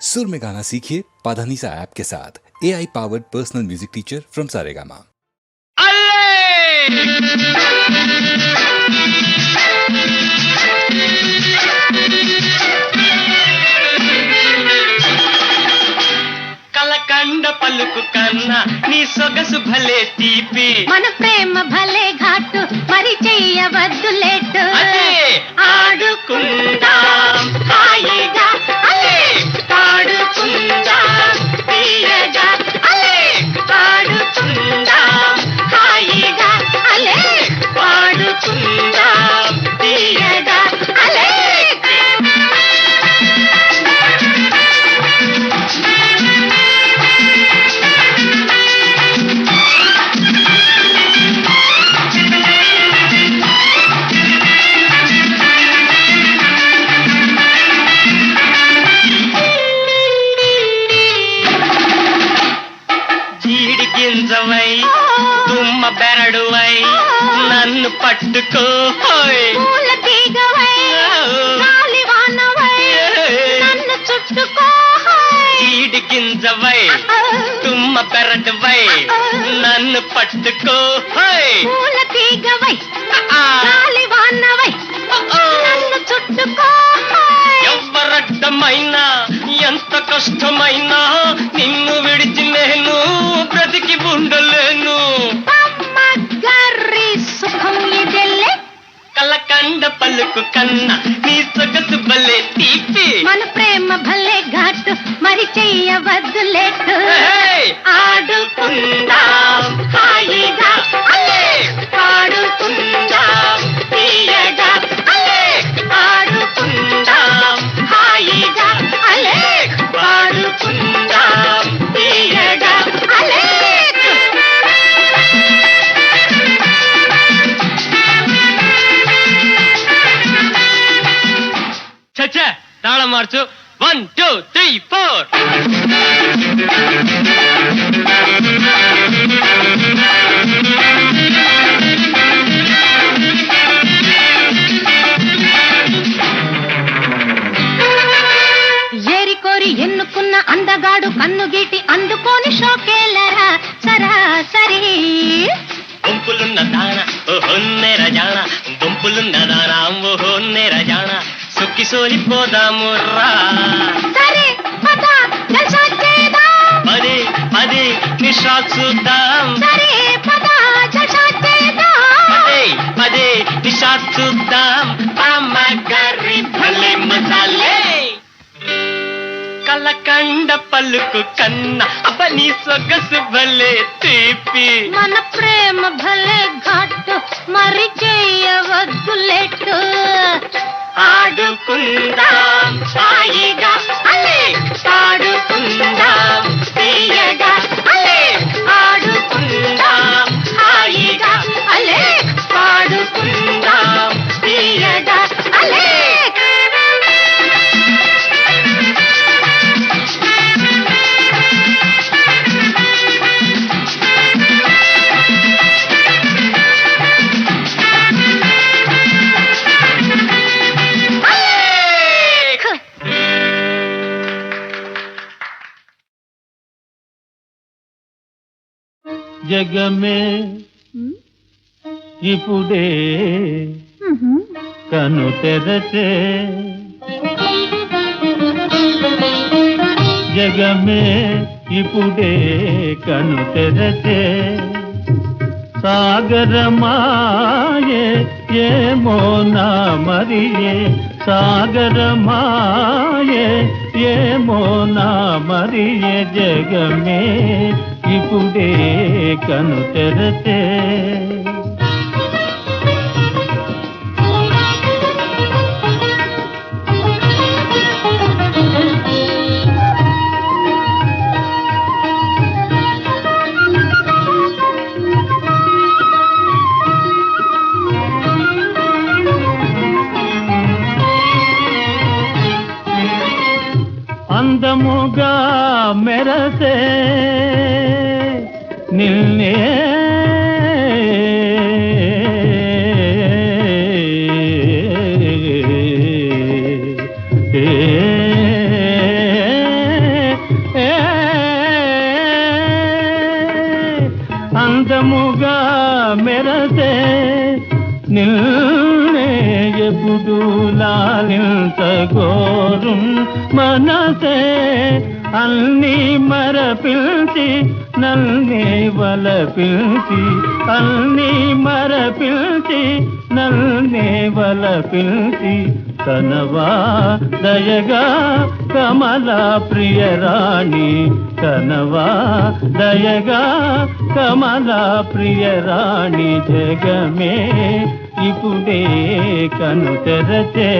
सुर में गाना सीखिए पाधानीसा ऐप के साथ A I powered personal music teacher from Saregama కలకండ పలుకు కన్నా నీ సొగసు భలే తీపి మన ప్రేమ భలే ఘాటు మరి చెయ్యవద్దు లేటు అదే ఆడుకుందాం హాయిగా जाता పట్టుకో. పూల తీగవై గాలి వానవై నన్ను చుట్టుకో జీడి గింజవై తుమ్మ బెరడువై నన్ను పట్టుకో. పూల తీగవై ఆ, గాలి వానవై ఓ. నన్ను చుట్టుకో ఎవ్వరడ్డమైనా ఎంత కష్టమైనా నిన్ను విడిచి నేను బ్రతికి ఉండలేను. సుఖం కలకండ పలుకు కన్నా నీ సొగసు భలే తీపి మన ప్రేమ భలే ఘాటు మరి చెయ్యవద్దు లేటు! ఆడుకుందాం హాయిగా తాళం మార్చు. వన్ టూ త్రీ ఫోర్ కోరి ఎన్నుకున్న అందగాడు కన్ను గీటి అందుకోని షోకేలరా. సరాసరి దుంపులున్న దాన ఓహొన్నెర జాణ దుంపులున్న దాన ఓహొన్నెర జాణ సుక్కి సోలిపోదాము రా. పద పదే పదే నిషా చూద్దాం. పద పదే చూద్దాం. అమ్మ గర్రి భలే మసాలే. కలకండ పలుకు కన్న అబ్బని సొగసు భలే తీపి. మన ప్రేమ భలే ఘాటు మరి చెయ్యవద్దు లేటు. ఆడుకుందాం సాయిగా అలే ఆడుకుందాం తీయగా అలే ఆడుకుందాం హాయిగా అలే ఆడుకుందాం తీయగా అలే అలే జగమే ఇప్పుడే కను తెరచే. జగమే ఇప్పుడే కను తెరచే. సాగరమాయే ఏమో నా మరియే. సాగరమాయే ఏమో నా మరియే జగమే. ఇప్పుడే కను తెరతే వల పిల్చి మరపించి నల్నే వలపించి కనవా దయగా కమలా ప్రియరాణి కనవా దయగా కమలా ప్రియరాణి జగమే ఇప్పుడే కను తెరచే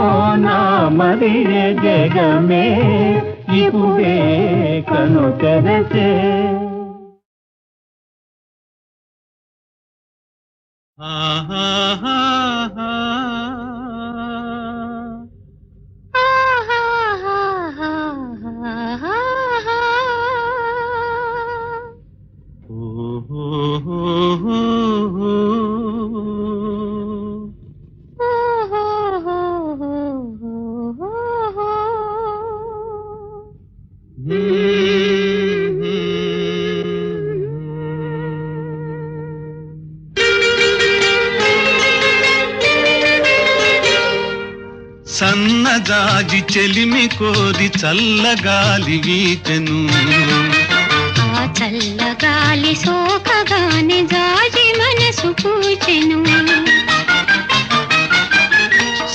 ఏమో నా మరియే జగమే ఇప్పుడే కను తెరచే సన్నజాజి చెలిమి కోరి చల్లగాలి వీచెను. ఆ చల్లగాలి సోకగానే జాజి మనసు పూచెను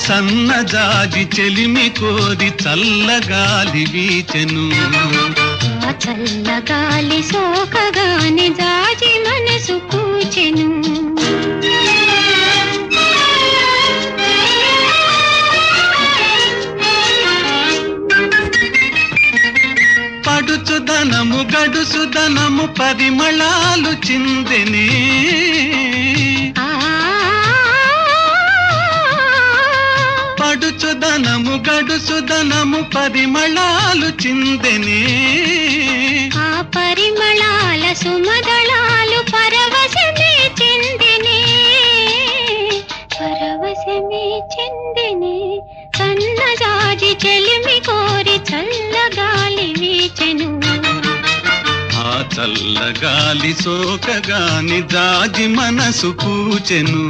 సన్నజాజి చెలిమి కోరి చల్లగాలి వీచెను. ఆ చల్లగాలి సోకగానే జాజి మనసు పూచెను పడుచుదనము గడుసుదనము పరిమళాలు చిందెనే. పడుచుదనము గడుసుదనము పరిమళాలు చిందెనే. ఆ పరిమళాల సుమదళాలు పరవశమే చెందినే. పరవశమే చెందినే. సన్నజాజి చల్లగాలి సోకగాని జాజి మనసు పూచెను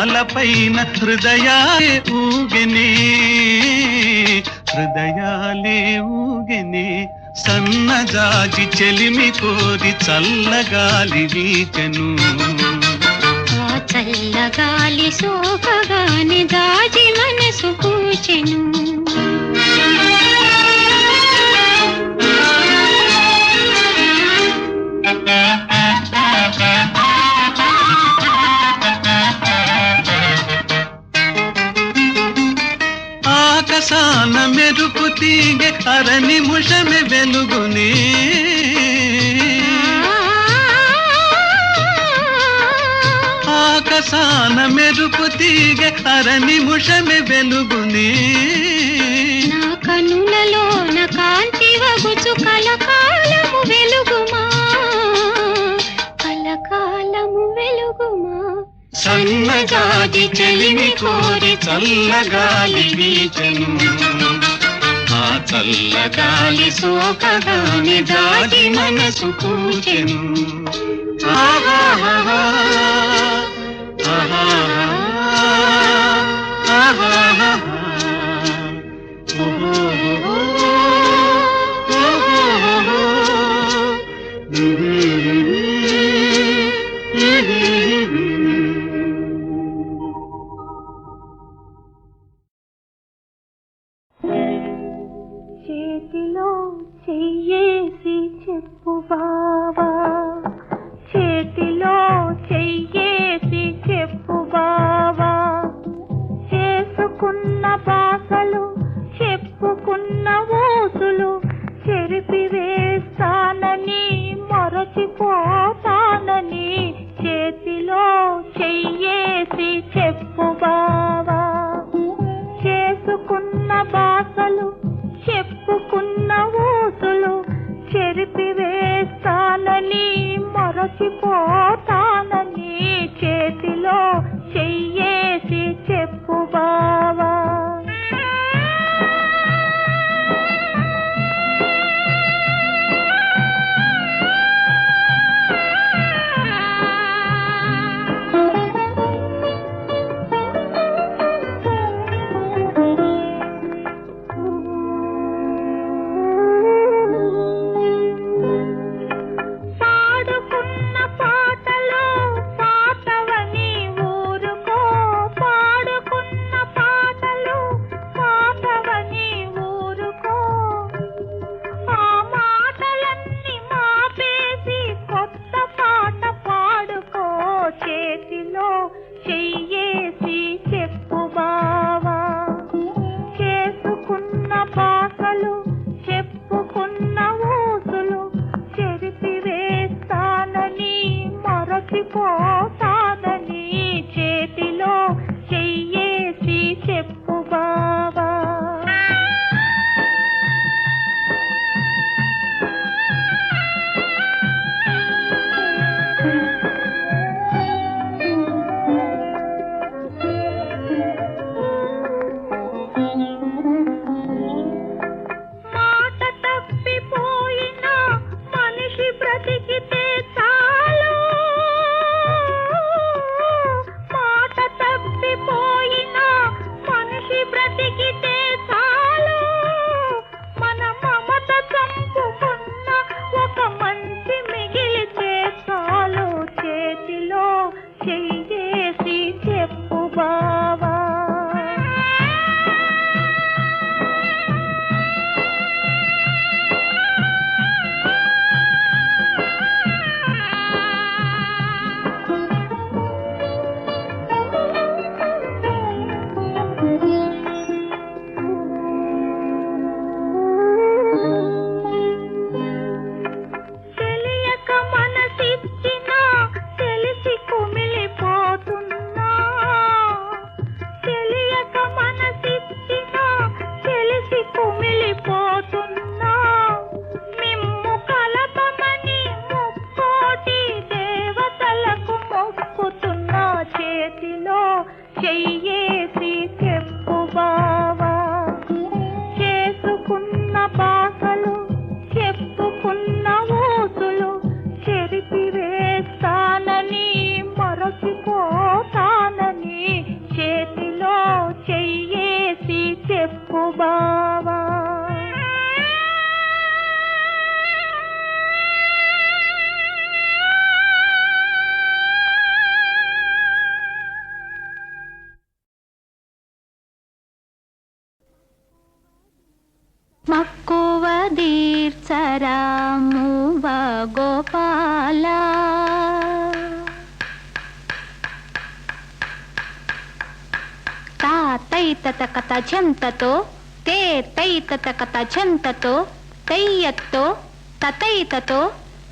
ఉయ్యాల పైన హృదయాలే ఊగెనే హృదయాలే ఊగెనే. సన్నజాజి చెలిమి కోరి చల్లగాలి వీచెను ఆ చల్లగాలి సోకగాని దాజి మనసు పూచెను సొక్కియున్నని శ్మశాన మెరుపు తీగ అర ముషమె వెలుగుని. ఆకసాన మెరుపు తీగ అర ముషమె వెలుగుని. కనులలో నా కాంతి వగుచు కలకాలము వెలుగు. సన్నగాది చెలిని కోరి చల్లగాలి వీచను. ఆ చల్లగాలి సోకగాని దాగి మనసు కూచెను. ఆహా ఆహా ఆహా తైతతకతజంతతో తే తైతతకతజంతతో తయ్యత్తో తతైతతో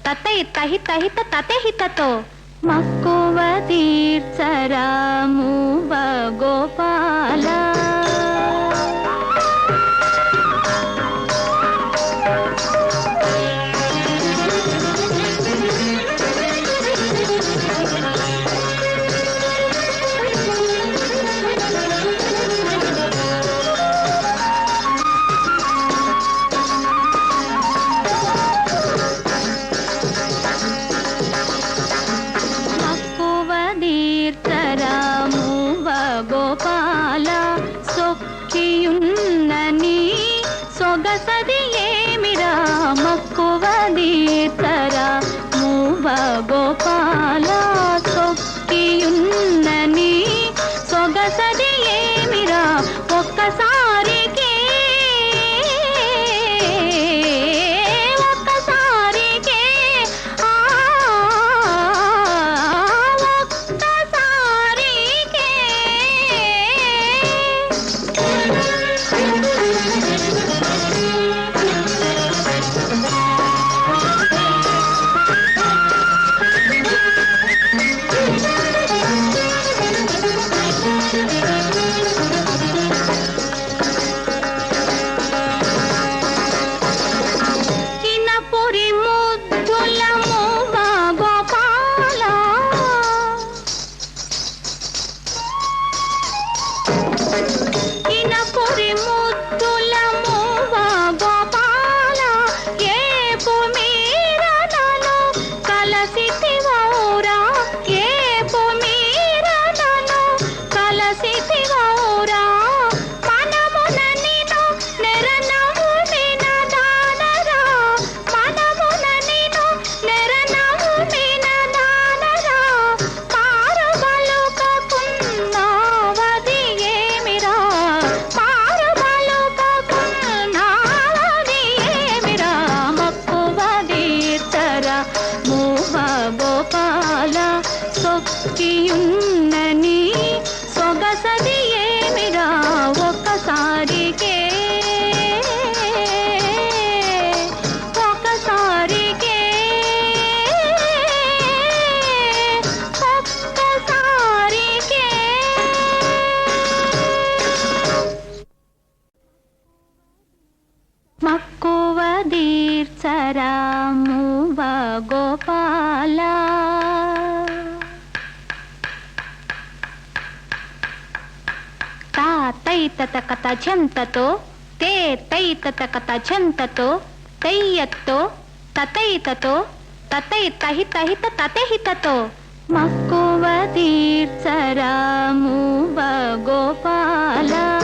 తతైతహితహిత తతహితతో మక్కువ తీర్చరాము గోపా తజంతతో తే తైతతక తజంతతో తయ్యత్తో తతైతతో తతై తహి తహిత తతహితతో. మక్కువ తీర్చరాము గోపాలా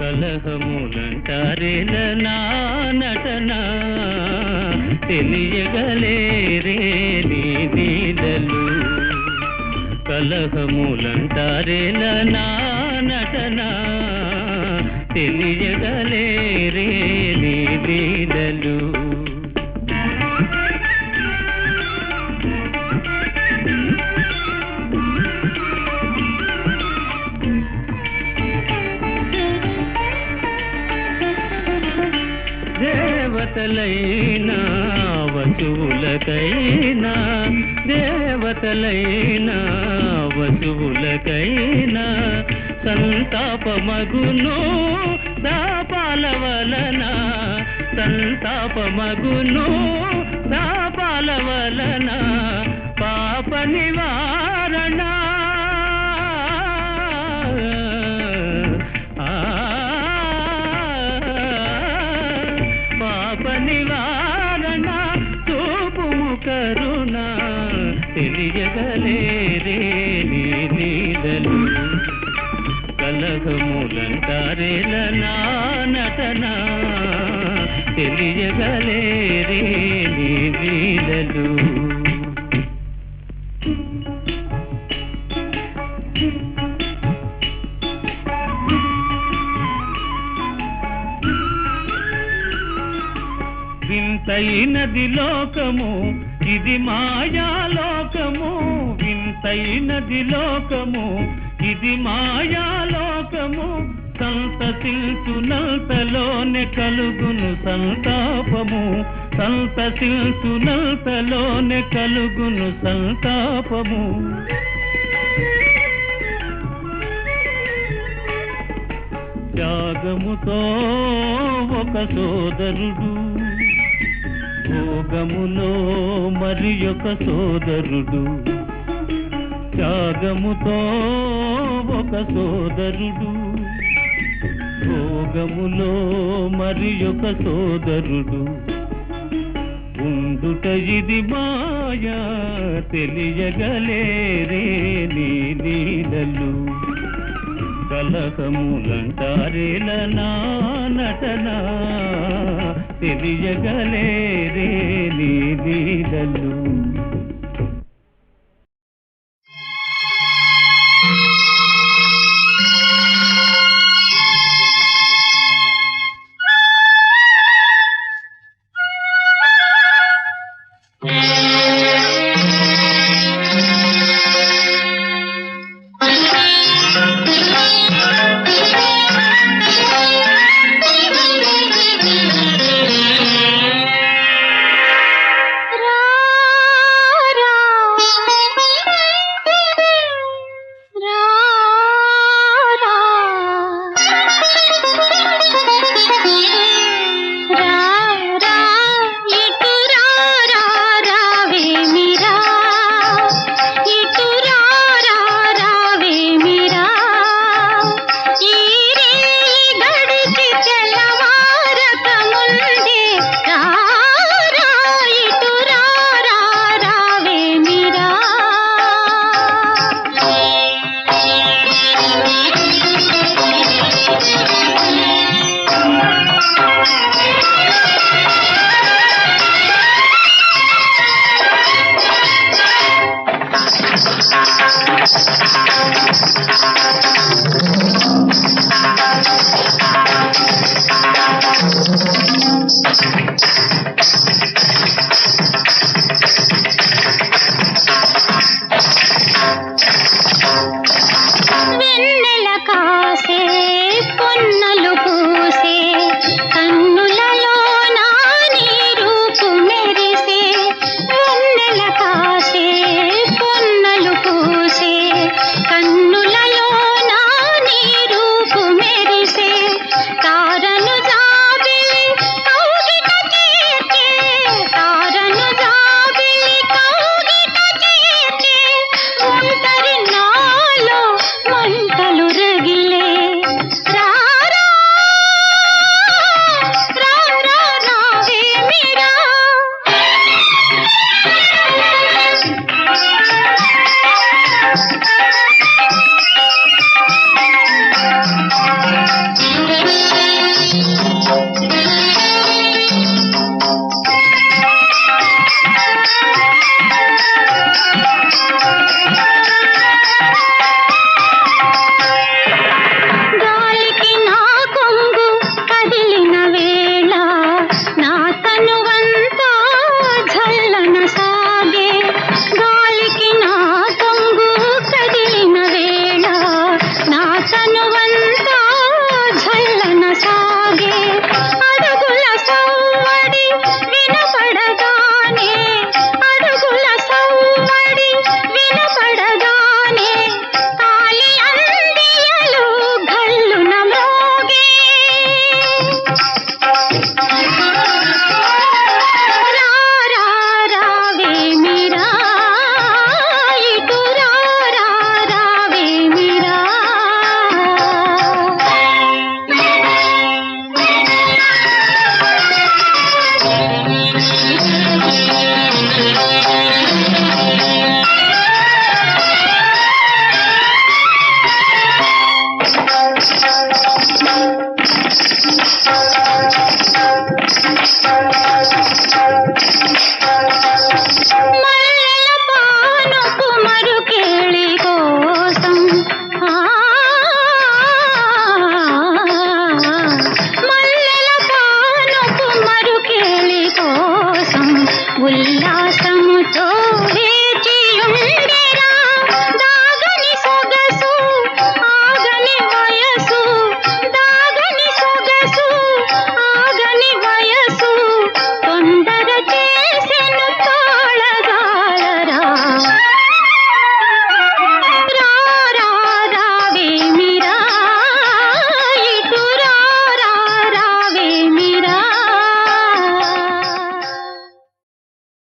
కలహములంటారేల నా నటన? తెలియగలేరే నీ కలహములంటారేల నా నటన? తెలియగలేరే నీ దేవతలైనా వసువులకైనా దేవతలైనా వసువులకైనా సంతాపమగును దాపాల వలన సంతాపమగును దాపాల వలన పాప నివా కలహములంటారేల తెలియగలేరే నీ లీలలు వింతైనది లోకము ఇది మాయాలోకము. వింతైనది లోకము ఇది మాయాలో సంతసిల్చునంతలోనే కలుగును సంతాపము. సంతసిల్చునంతలోనే కలుగును సంతాపము. త్యాగముతో ఒక సోదరుడు భోగములో మరి ఒక సోదరుడు. త్యాగముతో ఒక సోదరుడు భోగములో మరి ఒక సోదరుడు. ఉండుట ఇది మాయా తెలియగలేరే నీలలు నీడలు నటనా తెలియగలేరే నీలలు thank you